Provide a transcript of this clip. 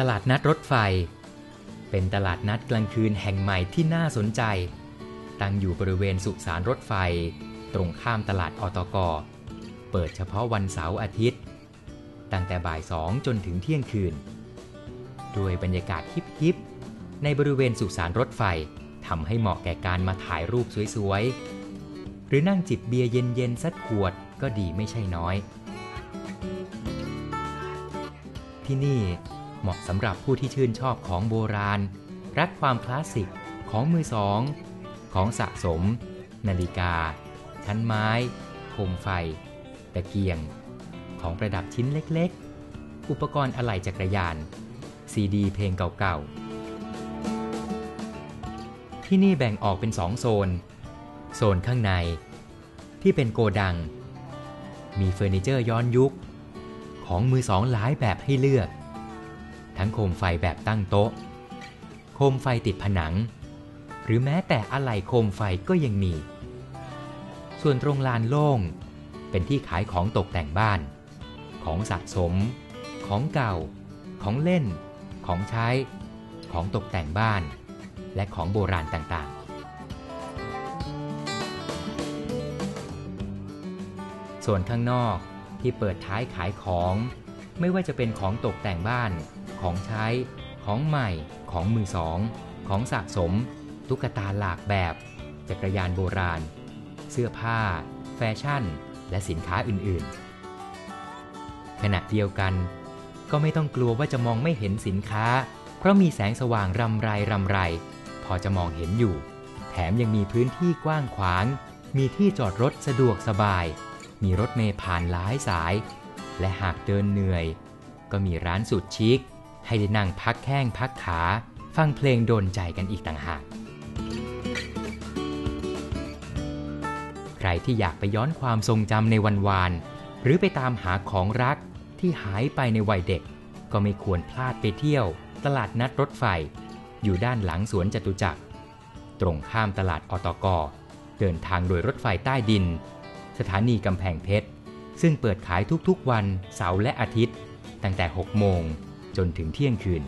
ตลาดนัดรถไฟ เป็นตลาดนัดกลางคืนแห่งใหม่ที่น่าสนใจ ตั้งอยู่บริเวณสุสานรถไฟ ตรงข้ามตลาดอตก เปิดเฉพาะวันเสาร์อาทิตย์ ตั้งแต่บ่ายสองจนถึงเที่ยงคืน ด้วยบรรยากาศฮิปๆในบริเวณสุสานรถไฟทำให้เหมาะแก่การมาถ่ายรูปสวยๆ หรือนั่งจิบเบียร์เย็นๆ สักขวดก็ดีไม่ใช่น้อย ที่นี่ เหมาะสำหรับผู้ที่ชื่นชอบของโบราณ รักความคลาสสิกของมือสอง ของสะสม นาฬิกา ชั้นไม้ โคมไฟ ตะเกียง ของประดับชิ้นเล็กๆ อุปกรณ์อะไหล่จักรยาน ซีดีเพลงเก่าๆ ที่นี่แบ่งออกเป็นสองโซน โซนข้างใน ที่เป็นโกดัง มีเฟอร์นิเจอร์ย้อนยุค ของมือสองหลายแบบให้เลือก ทั้งโคมไฟแบบตั้งโต๊ะ โคมไฟติดผนัง หรือแม้แต่อะไหล่โคมไฟก็ยังมี ส่วนตรงลานโล่ง เป็นที่ขายของตกแต่งบ้าน ของสะสม ของเก่า ของเล่น ของใช้ ของตกแต่งบ้าน และของโบราณต่างๆ ส่วนข้างนอกที่เปิดท้ายขายของ ไม่ว่าจะเป็นของตกแต่งบ้าน ของใช้ ของใหม่ ของมือสอง ของสะสม ตุ๊กตาหลากแบบ จักรยานโบราณ เสื้อผ้า แฟชั่น และสินค้าอื่นๆ ขณะเดียวกัน ก็ไม่ต้องกลัวว่าจะมองไม่เห็นสินค้า เพราะมีแสงสว่างรำไรรำไร พอจะมองเห็นอยู่ แถมยังมีพื้นที่กว้างขวาง มีที่จอดรถสะดวกสบาย มีรถเมล์ผ่านหลายสาย และหากเดินเหนื่อย ก็มีร้านสุดชิค ให้ได้นั่งพักแข้งพักขา ฟังเพลงโดนใจกันอีกต่างหาก ใครที่อยากไปย้อนความทรงจำในวันวาน หรือไปตามหาของรักที่หายไปในวัยเด็ก ก็ไม่ควรพลาดไปเที่ยว ตลาดนัดรถไฟ อยู่ด้านหลังสวนจตุจักร ตรงข้ามตลาดอตกเดินทางโดยรถไฟใต้ดิน สถานีกำแพงเพชร ซึ่งเปิดขายทุกๆวันเสาร์และอาทิตย์ ตั้งแต่ 6 โมงจนถึงเที่ยงคืน